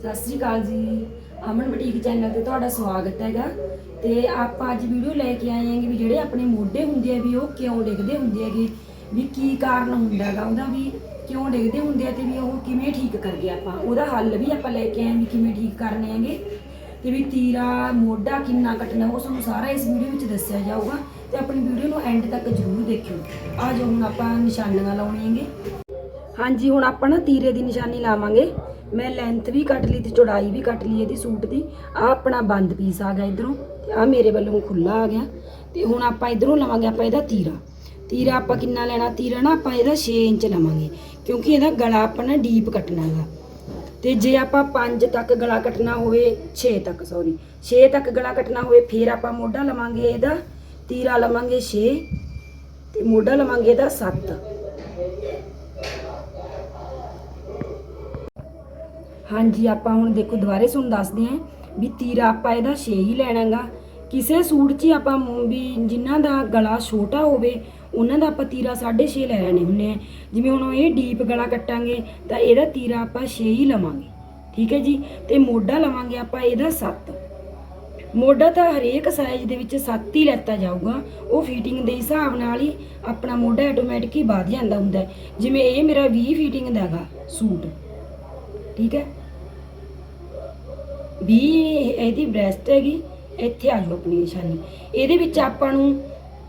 ਸਤਿ ਸ੍ਰੀ ਅਕਾਲ ਜੀ। ਅਮਨ boutique channel ਤੇ ਤੁਹਾਡਾ ਸਵਾਗਤ ਹੈਗਾ। ਤੇ ਆਪਾਂ ਅੱਜ ਵੀਡੀਓ ਲੈ ਕੇ ਆਏ ਹਾਂਗੇ ਵੀ ਜਿਹੜੇ ਆਪਣੇ ਮੋਢੇ ਹੁੰਦੇ ਆ ਵੀ ਉਹ ਕਿਉਂ ਡਿੱਗਦੇ ਹੁੰਦੇ ਹੈਗੇ, ਵੀ ਕੀ ਕਾਰਨ ਹੁੰਦਾ ਹੈਗਾ ਉਹਦਾ ਵੀ ਕਿਉਂ ਡਿੱਗਦੇ ਹੁੰਦੇ ਆ ਤੇ ਵੀ ਉਹ ਕਿਵੇਂ ਠੀਕ ਕਰਗੇ ਆਪਾਂ। ਉਹਦਾ ਹੱਲ ਵੀ ਆਪਾਂ ਲੈ ਕੇ ਆਏ ਵੀ ਕਿਵੇਂ ਠੀਕ ਕਰਨੇ ਹੈਗੇ। ਤੇ ਵੀ ਤੀਰਾ, ਮੋਢਾ ਕਿੰਨਾ ਕੱਟਣਾ, ਉਹ ਤੁਹਾਨੂੰ ਸਾਰਾ ਇਸ ਵੀਡੀਓ ਵਿੱਚ ਦੱਸਿਆ ਜਾਊਗਾ। ਤੇ ਆਪਣੀ ਵੀਡੀਓ ਨੂੰ ਐਂਡ ਤੱਕ ਜ਼ਰੂਰ ਦੇਖਿਓ। ਆ ਜੋ ਹੁਣ ਆਪਾਂ ਨਿਸ਼ਾਨੀਆਂ ਲਾਉਣੀਆਂ ਹੈਗੇ ਹਾਂਜੀ, ਹੁਣ ਆਪਾਂ ਨਾ ਤੀਰੇ ਦੀ ਨਿਸ਼ਾਨੀ ਲਾਵਾਂਗੇ। ਮੈਂ ਲੈਂਥ ਵੀ ਕੱਟ ਲਈ ਤੇ ਚੌੜਾਈ ਵੀ ਕੱਟ ਲਈ ਇਹਦੀ ਸੂਟ ਦੀ। ਆ ਆਪਣਾ ਬੰਦ ਪੀਸ ਆ ਗਿਆ ਇਧਰੋਂ ਤੇ ਆ ਮੇਰੇ ਵੱਲੋਂ ਖੁੱਲਾ ਆ ਗਿਆ। ਤੇ ਹੁਣ ਆਪਾਂ ਇਧਰੋਂ ਲਵਾਂਗੇ ਆਪਾਂ ਇਹਦਾ ਤੀਰਾ। ਤੀਰਾ ਆਪਾਂ ਕਿੰਨਾ ਲੈਣਾ? ਤੀਰਾ ਨਾ ਆਪਾਂ ਇਹਦਾ 6 ਇੰਚ ਲਵਾਂਗੇ, ਕਿਉਂਕਿ ਇਹਦਾ ਗਲਾ ਆਪਾਂ ਨਾ ਡੀਪ ਕੱਟਣਾ ਹੈਗਾ। ਤੇ ਜੇ ਆਪਾਂ 5 ਤੱਕ ਗਲਾ ਕੱਟਣਾ ਹੋਵੇ 6 ਤੱਕ ਸੌਰੀ 6 ਤੱਕ ਗਲਾ ਕੱਟਣਾ ਹੋਵੇ, ਫਿਰ ਆਪਾਂ ਮੋਢਾ ਲਵਾਂਗੇ ਇਹਦਾ। ਤੀਰਾ ਲਵਾਂਗੇ 6 ਤੇ ਮੋਢਾ ਲਵਾਂਗੇ ਇਹਦਾ 7 ਹਾਂਜੀ, ਆਪਾਂ ਹੁਣ ਦੇਖੋ, ਦੁਬਾਰੇ ਤੁਹਾਨੂੰ ਦੱਸਦੇ ਆਂ ਵੀ ਤੀਰਾ ਆਪਾਂ ਇਹਦਾ 6 ਹੀ ਲੈਣਾਗਾ। ਕਿਸੇ ਸੂਟ 'ਚ ਹੀ ਆਪਾਂ ਵੀ ਜਿਨ੍ਹਾਂ ਦਾ ਗਲਾ ਛੋਟਾ ਹੋਵੇ, ਉਹਨਾਂ ਦਾ ਆਪਾਂ ਤੀਰਾ 6.5 ਲੈ ਲੈਣੇ ਹੁੰਨੇ ਆ। ਜਿਵੇਂ ਹੁਣ ਇਹ ਡੀਪ ਗਲਾ ਕੱਟਾਂਗੇ, ਤਾਂ ਇਹਦਾ ਤੀਰਾ ਆਪਾਂ 6 ਹੀ ਲਵਾਂਗੇ। ਠੀਕ ਹੈ ਜੀ? ਤੇ ਮੋਢਾ ਲਵਾਂਗੇ ਆਪਾਂ ਇਹਦਾ 7 ਮੋਢਾ ਤਾਂ ਹਰੇਕ ਸਾਈਜ਼ ਦੇ ਵਿੱਚ 7 ਹੀ ਲੈਤਾ ਜਾਊਗਾ। ਉਹ ਫਿਟਿੰਗ ਦੇ ਹਿਸਾਬ ਨਾਲ ਹੀ ਆਪਣਾ ਮੋਢਾ ਆਟੋਮੈਟਿਕ ਹੀ ਵੱਧ ਜਾਂਦਾ ਹੁੰਦਾ। ਜਿਵੇਂ ਇਹ ਮੇਰਾ 20 ਫਿਟਿੰਗ ਦਾ ਹੈਗਾ ਸੂਟ। ਠੀਕ ਹੈ? 20 ਇਹਦੀ ਬ੍ਰੈਸਟ ਹੈਗੀ, ਇੱਥੇ ਆ ਜਾਓ ਆਪਣੀ ਨਿਸ਼ਾਨੀ। ਇਹਦੇ ਵਿੱਚ ਆਪਾਂ ਨੂੰ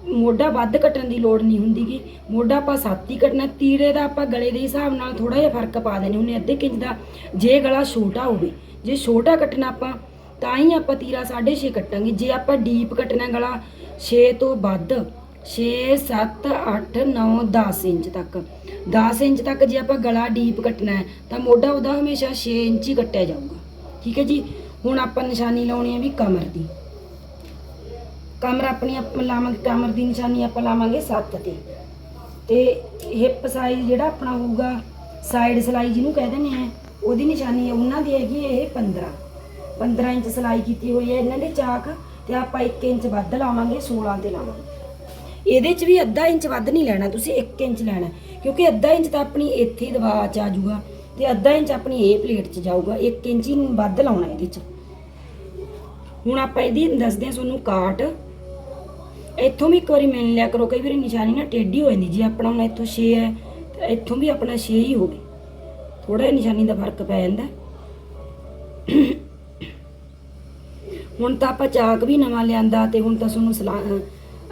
ਮੋਢਾ ਵੱਧ ਕੱਟਣ ਦੀ ਲੋੜ ਨਹੀਂ ਹੁੰਦੀਗੀ ਮੋਢਾ ਆਪਾਂ ਸੱਤ ਹੀ ਕੱਟਣਾ, ਤੀਰੇ ਦਾ ਆਪਾਂ ਗਲੇ ਦੇ ਹਿਸਾਬ ਨਾਲ ਥੋੜਾ ਜਿਹਾ ਫ਼ਰਕ ਪਾ ਦੇਣੇ ਹੁੰਨੇ ਅੱਧੇ ਕੁ ਇੰਚ ਦਾ। ਜੇ ਗਲਾ ਛੋਟਾ ਹੋਵੇ, ਜੇ ਛੋਟਾ ਕੱਟਣਾ ਆਪਾਂ, ਤਾਂ ਹੀ ਆਪਾਂ ਤੀਰਾ 6.5 ਕੱਟਾਂਗੇ। ਜੇ ਆਪਾਂ ਡੀਪ ਕੱਟਣਾ ਗਲਾ 6 ਤੋਂ ਵੱਧ 6 7 8 9 10 ਇੰਚ ਤੱਕ। 10 ਇੰਚ ਤੱਕ ਜੇ ਆਪਾਂ ਗਲਾ ਡੀਪ ਕੱਟਣਾ ਹੈ, ਤਾਂ ਮੋਢਾ ਉਹਦਾ ਹਮੇਸ਼ਾ 6 ਇੰਚ ਹੀ ਕੱਟਿਆ ਜਾਊਗਾ। ਠੀਕ ਹੈ ਜੀ? ਹੁਣ ਆਪਾਂ ਨਿਸ਼ਾਨੀ ਲਾਉਣੀ ਹੈ ਵੀ ਕਮਰ ਦੀ। ਕਮਰ ਆਪਣੀ ਆਪਾਂ ਲਾਵਾਂਗੇ ਕਮਰ ਦੀ ਨਿਸ਼ਾਨੀ ਆਪਾਂ ਲਾਵਾਂਗੇ 7 ਤੇ। ਤੇ ਹਿੱਪ ਸਾਈਜ਼ ਜਿਹੜਾ ਆਪਣਾ ਹੋਊਗਾ ਸਾਈਡ ਸਲਾਈ ਜਿਹਨੂੰ ਕਹਿ ਦਿੰਦੇ ਆ ਉਹਦੀ ਨਿਸ਼ਾਨੀ ਉਹਨਾਂ ਦੀ ਹੈਗੀ ਇਹ 15 15 ਇੰਚ ਸਲਾਈ ਕੀਤੀ ਹੋਈ ਹੈ ਇਹਨਾਂ ਦੇ ਚਾਕ, ਤੇ ਆਪਾਂ 1 ਇੰਚ ਵੱਧ ਲਾਵਾਂਗੇ 16 ਤੇ ਲਾਵਾਂਗੇ। ਇਹਦੇ 'ਚ ਵੀ ਅੱਧਾ ਇੰਚ ਵੱਧ ਨਹੀਂ ਲੈਣਾ, ਤੁਸੀਂ 1 ਇੰਚ ਲੈਣਾ, ਕਿਉਂਕਿ ਅੱਧਾ ਇੰਚ ਤਾਂ ਆਪਣੀ ਇੱਥੇ ਹੀ ਦਵਾ ਚ ਆ ਜਾਊਗਾ। ਤੇ ਅੱਧਾ ਇੰਚ ਆਪਣੀ ਇਹ ਪਲੇਟ 'ਚ ਜਾਊਗਾ 1 ਇੰਚ ਹੀ ਵੱਧ ਲਾਉਣਾ ਇਹਦੇ 'ਚ। ਹੁਣ ਆਪਾਂ ਇਹਦੀ ਦੱਸਦੇ ਹਾਂ ਤੁਹਾਨੂੰ ਕਾਟ। ਇੱਥੋਂ ਵੀ ਇੱਕ ਵਾਰੀ ਮਿਲ ਲਿਆ ਕਰੋ, ਕਈ ਵਾਰੀ ਨਿਸ਼ਾਨੀ ਨਾ ਟੇਢੀ ਹੋ ਜਾਂਦੀ, ਜੇ ਆਪਣਾ ਹੁਣ ਇੱਥੋਂ 6 ਹੈ ਇੱਥੋਂ ਵੀ ਆਪਣਾ 6 ਹੀ ਹੋਵੇ ਥੋੜਾ ਜਿਹਾ ਨਿਸ਼ਾਨੀ ਦਾ ਫ਼ਰਕ ਪੈ ਜਾਂਦਾ। ਹੁਣ ਤਾਂ ਆਪਾਂ ਚਾਕ ਵੀ ਨਵਾਂ ਲਿਆਂਦਾ ਤੇ ਹੁਣ ਤਾਂ ਤੁਹਾਨੂੰ ਸਲਾਹ,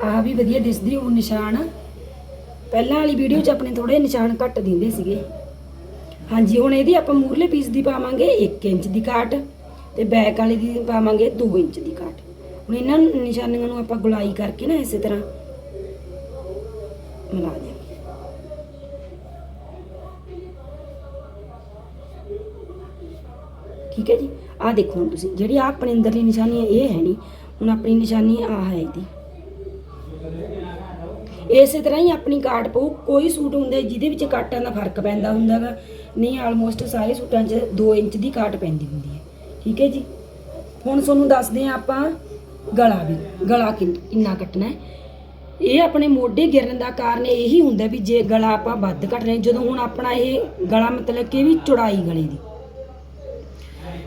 ਆਹ ਵੀ ਵਧੀਆ ਦਿਸਦੀ ਉਹ ਨਿਸ਼ਾਨ। ਪਹਿਲਾਂ ਵਾਲੀ ਵੀਡੀਓ 'ਚ ਆਪਣੇ ਥੋੜੇ ਨਿਸ਼ਾਨ ਘੱਟ ਦਿੰਦੇ ਸੀਗੇ। ਹਾਂਜੀ, ਹੁਣ ਇਹਦੀ ਆਪਾਂ ਮੂਰਲੇ ਪੀਸ ਦੀ ਪਾਵਾਂਗੇ 1 ਇੰਚ ਦੀ ਕਾਟ ਤੇ ਬੈਕ ਵਾਲੇ ਦੀ ਪਾਵਾਂਗੇ 2 ਇੰਚ ਦੀ ਕਾਟ ਹੁਣ ਇਹਨਾਂ ਨਿਸ਼ਾਨੀਆਂ ਨੂੰ ਆਪਾਂ ਗੁਲਾਈ ਕਰਕੇ ਨਾ ਇਸੇ ਤਰ੍ਹਾਂ ਮਿਲਾ ਦਿਆਂਗੇ। ਠੀਕ ਹੈ ਜੀ? ਆਹ ਦੇਖੋ ਹੁਣ ਤੁਸੀਂ, ਜਿਹੜੀ ਆਹ ਆਪਣੇ ਅੰਦਰਲੀ ਨਿਸ਼ਾਨੀ ਇਹ ਹੈ ਨਹੀਂ। ਹੁਣ ਆਪਣੀ ਨਿਸ਼ਾਨੀ ਆਹ ਹੈ ਇਹਦੀ। ਇਸੇ ਤਰ੍ਹਾਂ ਹੀ ਆਪਣੀ ਕਾਟ ਪਊ, ਕੋਈ ਸੂਟ ਹੁੰਦਾ ਜਿਹਦੇ ਵਿੱਚ ਕਾਟਾਂ ਦਾ ਫ਼ਰਕ ਪੈਂਦਾ ਹੁੰਦਾਗਾ। ਨਹੀਂ ਆਲਮੋਸਟ ਸਾਰੇ ਸੂਟਾਂ 'ਚ 2 ਇੰਚ ਦੀ ਕਾਟ ਪੈਂਦੀ ਹੁੰਦੀ ਹੈ। ਠੀਕ ਹੈ ਜੀ? ਹੁਣ ਤੁਹਾਨੂੰ ਦੱਸਦੇ ਹਾਂ ਆਪਾਂ ਗਲਾ ਵੀ, ਗਲਾ ਕਿੰਨਾ ਕੱਟਣਾ ਹੈ। ਇਹ ਆਪਣੇ ਮੋਢੇ ਗਿਰਨ ਦਾ ਕਾਰਨ ਇਹੀ ਹੁੰਦਾ ਵੀ ਜੇ ਗਲਾ ਆਪਾਂ ਵੱਧ ਕੱਟ ਰਹੇ ਜਦੋਂ ਹੁਣ ਆਪਣਾ ਇਹ ਗਲਾ ਮਤਲਬ ਕਿ ਵੀ ਚੌੜਾਈ ਗਲੇ ਦੀ।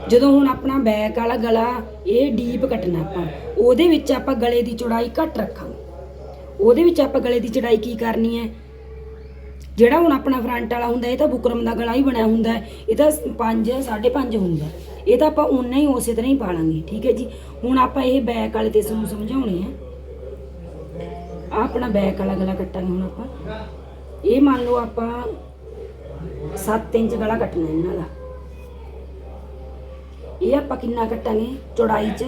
ਜਦੋਂ ਹੁਣ ਆਪਣਾ ਬੈਕ ਵਾਲਾ ਗਲਾ ਇਹ ਡੀਪ ਕੱਟਣਾ ਆਪਾਂ, ਉਹਦੇ ਵਿੱਚ ਆਪਾਂ ਗਲੇ ਦੀ ਚੌੜਾਈ ਘੱਟ ਰੱਖਾਂਗੇ। ਉਹਦੇ ਵਿੱਚ ਆਪਾਂ ਗਲੇ ਦੀ ਚੜਾਈ ਕੀ ਕਰਨੀ ਹੈ? ਜਿਹੜਾ ਹੁਣ ਆਪਣਾ ਫਰੰਟ ਵਾਲਾ ਹੁੰਦਾ, ਇਹ ਤਾਂ ਬੁਕਰਮ ਦਾ ਗਲਾ ਹੀ ਬਣਿਆ ਹੁੰਦਾ ਇਹ ਤਾਂ 5 5.5 ਹੁੰਦਾ ਇਹ ਤਾਂ ਆਪਾਂ ਉਨਾ ਹੀ ਉਸੇ ਤਰ੍ਹਾਂ ਹੀ ਪਾ ਲਾਂਗੇ, ਠੀਕ ਹੈ ਜੀ? ਹੁਣ ਆਪਾਂ ਇਹ ਬੈਕ ਵਾਲੇ ਤੇ ਸਾਨੂੰ ਸਮਝਾਉਣੇ ਆ। ਆਹ ਆਪਣਾ ਬੈਕ ਵਾਲਾ ਗਲਾ ਕੱਟਾਂਗੇ ਹੁਣ ਆਪਾਂ। ਇਹ ਮੰਨ ਲਓ ਆਪਾਂ 7 ਇੰਚ ਗਲਾ ਕੱਟਣਾ ਇਹਨਾਂ ਦਾ। ਇਹ ਆਪਾਂ ਕਿੰਨਾ ਕੱਟਾਂਗੇ? ਚੌੜਾਈ 'ਚ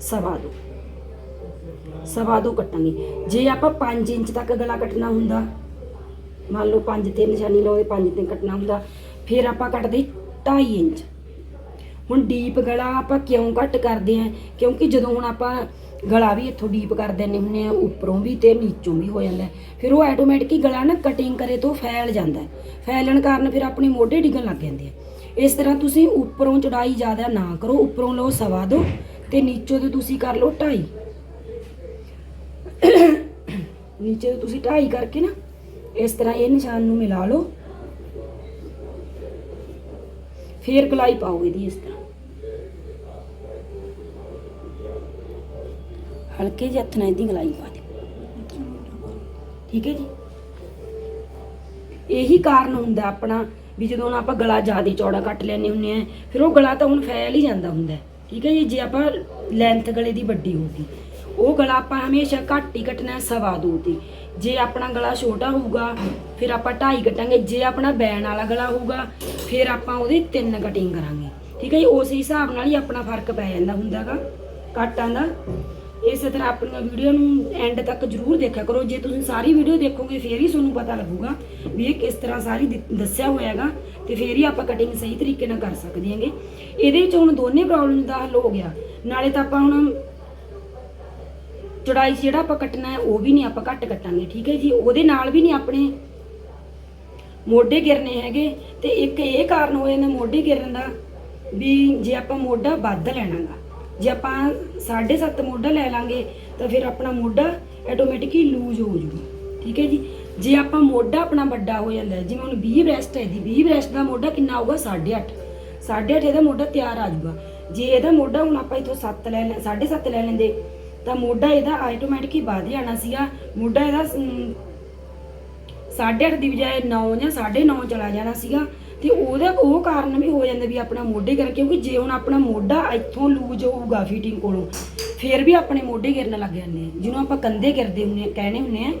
ਸਵਾ ਦੋ। ਸਵਾ ਦੋ ਕੱਟਾਂਗੇ। ਜੇ ਆਪਾਂ 5 ਇੰਚ ਤੱਕ ਗਲਾ ਕੱਟਣਾ ਹੁੰਦਾ, ਮੰਨ ਲਓ 5 ਤੇ ਨਿਸ਼ਾਨੀ ਲਾਉਂਦੇ 5 ਤੇ ਕੱਟਣਾ ਹੁੰਦਾ, ਫਿਰ ਆਪਾਂ ਕੱਟਦੇ 2.5 ਇੰਚ। ਹੁਣ ਡੀਪ ਗਲਾ ਆਪਾਂ ਕਿਉਂ ਕੱਟ ਕਰਦੇ ਆ? ਕਿਉਂਕਿ ਜਦੋਂ ਹੁਣ ਆਪਾਂ ਗਲਾ ਵੀ ਇੱਥੋਂ ਡੀਪ ਕਰ ਦਿੰਦੇ ਹੁੰਨੇ ਆ, ਉੱਪਰੋਂ ਵੀ ਤੇ ਨੀਚੋਂ ਵੀ ਹੋ ਜਾਂਦਾ। ਫਿਰ ਉਹ ਆਟੋਮੈਟਿਕ ਗਲਾ ਨਾ ਕਟਿੰਗ ਕਰੇ ਤੋਂ ਫੈਲ ਜਾਂਦਾ ਫੈਲਣ ਕਾਰਨ ਫਿਰ ਆਪਣੇ ਮੋਢੇ ਡਿੱਗਣ ਲੱਗ ਜਾਂਦੇ ਆ। ਇਸ ਤਰ੍ਹਾਂ ਤੁਸੀਂ ਉੱਪਰੋਂ ਚੜਾਈ ਜ਼ਿਆਦਾ ਨਾ ਕਰੋ, ਉੱਪਰੋਂ ਲਓ ਸਵਾ ਦੋ ਤੇ ਨੀਚੋਂ ਤੇ ਤੁਸੀਂ ਕਰ ਲਓ 2.5 ਨੀਚੇ ਤੁਸੀਂ ਢਾਈ ਕਰਕੇ ਨਾ ਇਸ ਤਰ੍ਹਾਂ ਇਹ ਨਿਸ਼ਾਨ ਨੂੰ ਮਿਲਾ ਲਓ। ਫੇਰ ਗਲਾਈ ਪਾਓ ਇਹਦੀ ਇਸ ਤਰ੍ਹਾਂ। ਹਲਕੇ ਜਿਹੇ ਹੱਥ ਨਾਲ ਇਹਦੀ ਗਲਾਈ ਪਾ ਦਿਓ। ਠੀਕ ਹੈ ਜੀ? ਇਹੀ ਕਾਰਨ ਹੁੰਦਾ ਆਪਣਾ ਵੀ ਜਦੋਂ ਆਪਾਂ ਗਲਾ ਜ਼ਿਆਦਾ ਚੌੜਾ ਕੱਟ ਲੈਨੇ ਹੁੰਨੇ ਆ ਫਿਰ ਉਹ ਗਲਾ ਤਾਂ ਹੁਣ ਫੈਲ ਹੀ ਜਾਂਦਾ ਹੁੰਦਾ। ਠੀਕ ਹੈ ਜੀ? ਜੇ ਆਪਾਂ ਲੈਂਥ ਗਲੇ ਦੀ ਵੱਡੀ ਹੋਊਗੀ ਉਹ ਗਲਾ ਆਪਾਂ ਹਮੇਸ਼ਾ ਘੱਟ ਹੀ ਕੱਟਣਾ ਸਵਾ ਦੋ ਤੇ। ਜੇ ਆਪਣਾ ਗਲਾ ਛੋਟਾ ਹੋਊਗਾ, ਫਿਰ ਆਪਾਂ ਢਾਈ ਕੱਟਾਂਗੇ। ਜੇ ਆਪਣਾ ਬੈਨ ਵਾਲਾ ਗਲਾ ਹੋਊਗਾ, ਫਿਰ ਆਪਾਂ ਉਹਦੀ ਤਿੰਨ ਕਟਿੰਗ ਕਰਾਂਗੇ। ਠੀਕ ਹੈ ਜੀ? ਉਸ ਹਿਸਾਬ ਨਾਲ ਹੀ ਆਪਣਾ ਫ਼ਰਕ ਪੈ ਜਾਂਦਾ ਹੁੰਦਾਗਾ। ਕੱਟਾਂ ਦਾ। ਇਸੇ ਤਰ੍ਹਾਂ ਆਪਣੀਆਂ ਵੀਡੀਓ ਨੂੰ ਐਂਡ ਤੱਕ ਜਰੂਰ ਦੇਖਿਆ ਕਰੋ। ਜੇ ਤੁਸੀਂ ਸਾਰੀ ਵੀਡੀਓ ਦੇਖੋਗੇ, ਫੇਰ ਹੀ ਤੁਹਾਨੂੰ ਪਤਾ ਲੱਗੂਗਾ ਵੀ ਇਹ ਕਿਸ ਤਰ੍ਹਾਂ ਸਾਰੀ ਦਿ- ਦੱਸਿਆ ਹੋਇਆਗਾ ਤੇ ਫੇਰ ਹੀ ਆਪਾਂ ਕਟਿੰਗ ਸਹੀ ਤਰੀਕੇ ਨਾਲ ਕਰ ਸਕਦੇ ਹਾਂਗੇ। ਇਹਦੇ ਵਿੱਚ ਹੁਣ ਦੋਨੇ ਪ੍ਰੋਬਲਮ ਦਾ ਹੱਲ ਹੋ ਗਿਆ। ਨਾਲੇ ਤਾਂ ਆਪਾਂ ਹੁਣ ਚੜਾਈ ਜਿਹੜਾ ਆਪਾਂ ਕੱਟਣਾ ਹੈ, ਉਹ ਵੀ ਨਹੀਂ ਆਪਾਂ ਘੱਟ ਕੱਟਾਂਗੇ, ਠੀਕ ਹੈ ਜੀ? ਉਹਦੇ ਨਾਲ ਵੀ ਨਹੀਂ ਆਪਣੇ ਮੋਢੇ ਗਿਰਨੇ ਹੈਗੇ। ਤੇ ਇੱਕ ਇਹ ਕਾਰਨ ਹੋ ਜਾਂਦਾ ਮੋਢੇ ਗਿਰਨ ਦਾ ਵੀ ਜੇ ਆਪਾਂ ਮੋਢਾ ਵੱਧ ਲੈਣਾਗਾ, ਜੇ ਆਪਾਂ 7.5 ਮੋਢਾ ਲੈ ਲਾਂਗੇ, ਤਾਂ ਫਿਰ ਆਪਣਾ ਮੋਢਾ ਆਟੋਮੈਟਿਕਲੀ ਲੂਜ਼ ਹੋ ਜਾਊਗਾ ਠੀਕ ਹੈ ਜੀ? ਜੇ ਆਪਾਂ ਮੋਢਾ ਆਪਣਾ ਵੱਡਾ ਹੋ ਜਾਂਦਾ ਜਿਵੇਂ ਹੁਣ 20 ਬ੍ਰੈਸਟ ਹੈ ਦੀ 20 ਬ੍ਰੈਸਟ ਦਾ ਮੋਢਾ ਕਿੰਨਾ ਆਊਗਾ 8.5 8.5 ਇਹਦਾ ਮੋਢਾ ਤਿਆਰ ਆ ਜੂਗਾ। ਜੇ ਇਹਦਾ ਮੋਢਾ ਹੁਣ ਆਪਾਂ ਇਥੋਂ 7 ਲੈ ਲੈ 7.5 ਲੈ ਲੈਂਦੇ ਤਾਂ ਮੋਢਾ ਇਹਦਾ ਆਟੋਮੈਟਿਕ ਹੀ ਵੱਧ ਜਾਣਾ ਸੀਗਾ। ਮੋਢਾ ਇਹਦਾ ਅਮ, ਸਾਢੇ ਅੱਠ ਦੀ ਬਜਾਏ 9 ਜਾਂ 9.5 ਚਲਾ ਜਾਣਾ ਸੀਗਾ। ਤੇ ਉਹਦਾ ਉਹ ਕਾਰਨ ਵੀ ਹੋ ਜਾਂਦਾ ਵੀ ਆਪਣਾ ਮੋਢੇ ਕਰ ਕਿਉਂਕਿ ਜੇ ਹੁਣ ਆਪਣਾ ਮੋਢਾ ਇੱਥੋਂ ਲੂਜ ਹੋਊਗਾ ਫਿਟਿੰਗ ਕੋਲੋਂ ਫਿਰ ਵੀ ਆਪਣੇ ਮੋਢੇ ਗਿਰਨ ਲੱਗ ਜਾਂਦੇ ਜਿਹਨੂੰ ਆਪਾਂ ਕੰਧੇ ਗਿਰਦੇ ਹੁੰਨੇ ਆ ਕਹਿੰਦੇ ਹੁੰਨੇ ਆ।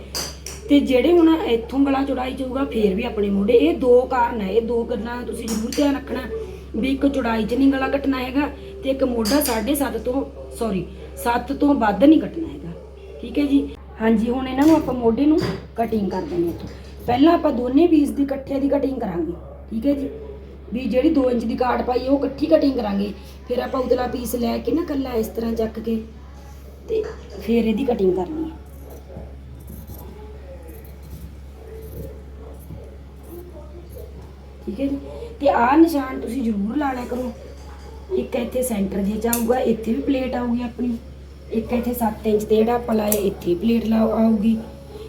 ਤੇ ਜਿਹੜੇ ਹੁਣ ਇੱਥੋਂ ਗਲਾ ਚੌੜਾਈ ਜਾਊਗਾ ਹੋਊਗਾ ਫਿਰ ਵੀ ਆਪਣੇ ਮੋਢੇ ਇਹ ਦੋ ਕਾਰਨ ਹੈ ਇਹ ਦੋ ਗੱਲਾਂ ਤੁਸੀਂ ਜ਼ਰੂਰ ਧਿਆਨ ਰੱਖਣਾ ਵੀ ਇੱਕ ਚੌੜਾਈ ਚ ਨਹੀਂ ਗਲਾ ਕੱਟਣਾ ਹੈਗਾ ਤੇ ਇੱਕ ਮੋਢਾ 7.5 ਤੋਂ ਸੌਰੀ 7 ਤੋਂ ਵੱਧ ਨਹੀਂ ਕੱਟਣਾ ਹੈਗਾ। ਠੀਕ ਹੈ ਜੀ? ਹਾਂਜੀ, ਹੁਣ ਇਹਨਾਂ ਨੂੰ ਆਪਾਂ ਮੋਢੇ ਨੂੰ ਕਟਿੰਗ ਕਰ ਦਿੰਦੇ ਇੱਥੋਂ। ਪਹਿਲਾਂ ਆਪਾਂ ਦੋਨੇ ਪੀਸ ਦੀ ਇਕੱਠੇ ਦੀ ਕਟਿੰਗ ਕਰਾਂਗੇ। ਠੀਕ ਹੈ ਜੀ? ਵੀ ਜਿਹੜੀ 2 ਇੰਚ ਦੀ ਕਾਟ ਪਾਈ, ਉਹ ਇਕੱਠੀ ਕਟਿੰਗ ਕਰਾਂਗੇ। ਫਿਰ ਆਪਾਂ ਉਤਲਾ ਪੀਸ ਲੈ ਕੇ ਨਾ ਕੱਲਾ ਇਸ ਤਰ੍ਹਾਂ ਚੱਕ ਕੇ ਤੇ ਫਿਰ ਇਹਦੀ ਕਟਿੰਗ ਕਰਨੀ ਹੈ। ਠੀਕ ਹੈ ਜੀ? ਤੇ ਆਹ ਨਿਸ਼ਾਨ ਤੁਸੀਂ ਜ਼ਰੂਰ ਲਾ ਲਿਆ ਕਰੋ। ਇੱਕ ਇੱਥੇ ਸੈਂਟਰ ਜੇ ਆਊਗਾ, ਇੱਥੇ ਵੀ ਪਲੇਟ ਆਊਗੀ ਆਪਣੀ। ਇੱਕ ਇੱਥੇ 7 ਇੰਚ ਤੇ ਜਿਹੜਾ ਆਪਾਂ ਲਾਇਆ, ਇੱਥੇ ਪਲੇਟ ਲਾ ਆਊਗੀ।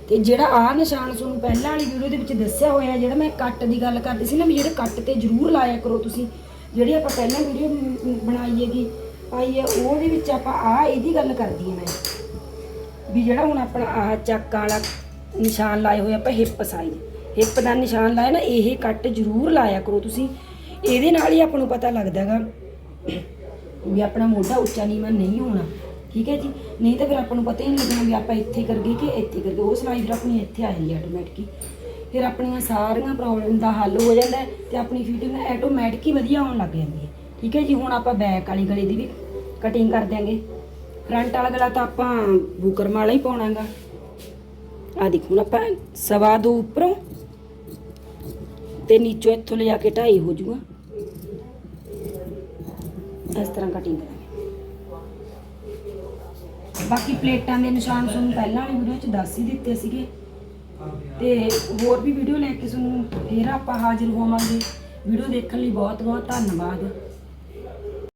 ਤੇ ਜਿਹੜਾ ਆਹ ਨਿਸ਼ਾਨ ਤੁਹਾਨੂੰ ਪਹਿਲਾਂ ਵਾਲੀ ਵੀਡੀਓ ਦੇ ਵਿੱਚ ਦੱਸਿਆ ਹੋਇਆ ਜਿਹੜਾ ਮੈਂ ਕੱਟ ਦੀ ਗੱਲ ਕਰਦੀ ਸੀ ਨਾ, ਵੀ ਜਿਹੜੇ ਕੱਟ ਤੇ ਜ਼ਰੂਰ ਲਾਇਆ ਕਰੋ ਤੁਸੀਂ। ਜਿਹੜੀ ਆਪਾਂ ਪਹਿਲਾਂ ਵੀਡੀਓ ਬਣਾਈ ਹੈਗੀ ਪਾਈ ਹੈ, ਉਹਦੇ ਵਿੱਚ ਆਪਾਂ ਆਹ ਇਹਦੀ ਗੱਲ ਕਰਦੀ ਹਾਂ ਮੈਂ। ਵੀ ਜਿਹੜਾ ਹੁਣ ਆਪਣਾ ਆਹ ਚੱਕ ਵਾਲਾ ਨਿਸ਼ਾਨ ਲਾਏ ਹੋਏ ਆਪਾਂ ਹਿੱਪ ਸਾਈਜ਼। ਹਿੱਪ ਦਾ ਨਿਸ਼ਾਨ ਲਾਇਆ ਨਾ, ਇਹ ਕੱਟ ਜ਼ਰੂਰ ਲਾਇਆ ਕਰੋ ਤੁਸੀਂ। ਇਹਦੇ ਨਾਲ ਹੀ ਆਪਾਂ ਨੂੰ ਪਤਾ ਲੱਗਦਾ ਹੈਗਾ ਵੀ ਆਪਣਾ ਮੋਢਾ ਉੱਚਾ ਨੀਵਾਂ ਨਹੀਂ ਹੋਣਾ। ਠੀਕ ਹੈ ਜੀ? ਨਹੀਂ ਤਾਂ ਫਿਰ ਆਪਾਂ ਨੂੰ ਪਤਾ ਹੀ ਨਹੀਂ ਲੱਗਣਾ ਵੀ ਆਪਾਂ ਇੱਥੇ ਕਰ ਕਿ ਇੱਥੇ ਕਰ ਉਹ ਉਹ ਫਿਰ ਆਪਣੀ ਇੱਥੇ ਆ ਜਾਂਦੀ ਆਟੋਮੈਟਿਕਲੀ ਫਿਰ ਆਪਣੀਆਂ ਸਾਰੀਆਂ ਪ੍ਰੋਬਲਮ ਦਾ ਹੱਲ ਹੋ ਜਾਂਦਾ ਹੈ ਤੇ ਆਪਣੀ ਫਿਟਿੰਗ ਆਟੋਮੈਟਿਕ ਹੀ ਵਧੀਆ ਹੋਣ ਲੱਗ ਜਾਂਦੀ ਹੈ। ਠੀਕ ਹੈ ਜੀ? ਹੁਣ ਆਪਾਂ ਬੈਕ ਵਾਲੀ ਗਲੇ ਦੀ ਵੀ ਕਟਿੰਗ ਕਰ ਦਿਆਂਗੇ। ਫਰੰਟ ਵਾਲਾ ਗਲਾ ਤਾਂ ਆਪਾਂ ਬੂਕਰਮ ਵਾਲਾ ਹੀ ਪਾਉਣਾਗਾ। ਆ ਦੇਖੋ ਆਪਾਂ ਸਵਾ ਦੋ ਉੱਪਰੋਂ ਤੇ ਨੀਚੋਂ ਇੱਥੋਂ ਲਿਜਾ ਕੇ ਢਾਈ ਹੋ ਜੂਗਾ। ਇਸ ਤਰ੍ਹਾਂ ਕਟਿੰਗ ਕਰਾਂਗੇ। ਬਾਕੀ ਪਲੇਟਾਂ ਦੇ ਨਿਸ਼ਾਨ ਤੁਹਾਨੂੰ ਪਹਿਲਾਂ ਵਾਲੀ ਵੀਡੀਓ 'ਚ ਦੱਸ ਹੀ ਦਿੱਤੇ ਸੀਗੇ। ਤੇ ਹੋਰ ਵੀ ਵੀਡੀਓ ਲੈ ਕੇ ਤੁਹਾਨੂੰ ਫੇਰ ਆਪਾਂ ਹਾਜ਼ਰ ਹੋਵਾਂਗੇ। ਵੀਡੀਓ ਦੇਖਣ ਲਈ ਬਹੁਤ ਬਹੁਤ ਧੰਨਵਾਦ।